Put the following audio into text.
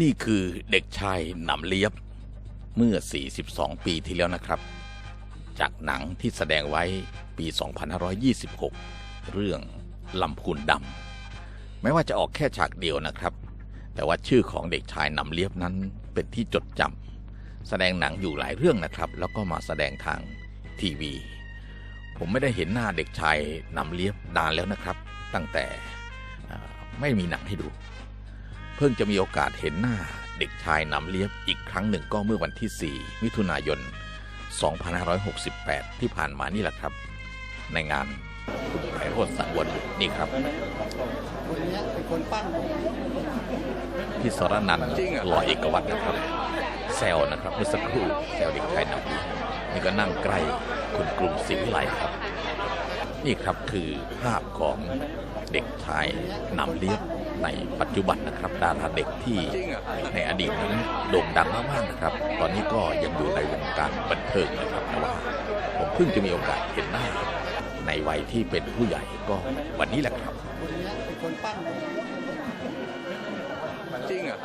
นี่คือเด็กชายหนำเลียบ เมื่อ 42 ปีที่แล้วนะครับ จากหนังที่แสดงไว้ปี 2526 เรื่องลำพูนดำไม่ว่าจะออกแค่ฉากเดียวนะครับ แต่ว่าชื่อของเด็กชายหนำเลียบนั้นเป็นที่จดจำแสดงหนังอยู่หลายเรื่องนะครับ แล้วก็มาแสดงทางทีวี ผมไม่ได้เห็นหน้าเด็กชายหนำเลียบนานแล้วนะครับ ตั้งแต่ไม่มีหนังให้ดู เพิ่งจะมีโอกาสเห็นหน้าเด็กชายนำเลียบอีกครั้งหนึ่งก็เมื่อวันที่ 4 มิถุนายน 2568 ที่ผ่านมานี่แหละครับ ในงานคุณไพโรธสังวนนี่ครับคนนี้เป็นคนปั้นพี่สรนันท์ลอยเอกวัตรนะครับ แซวนะครับเมื่อสักครู่แซวเด็กชายนำเลียบนี่ก็นั่งใกล้คุณกรุงศรีวิไลครับ นี่ครับคือภาพของ เด็กชายนำเลียบในปัจจุบันนะครับ ดาราเด็กที่ในอดีตนั้นโด่งดังมากๆนะครับ ตอนนี้ก็ยังอยู่ในวงการบันเทิงนะครับแต่ว่าผมเพิ่งจะมีโอกาสเห็นหน้าในวัยที่เป็นผู้ใหญ่ก็วันนี้แหละครับจริงอะ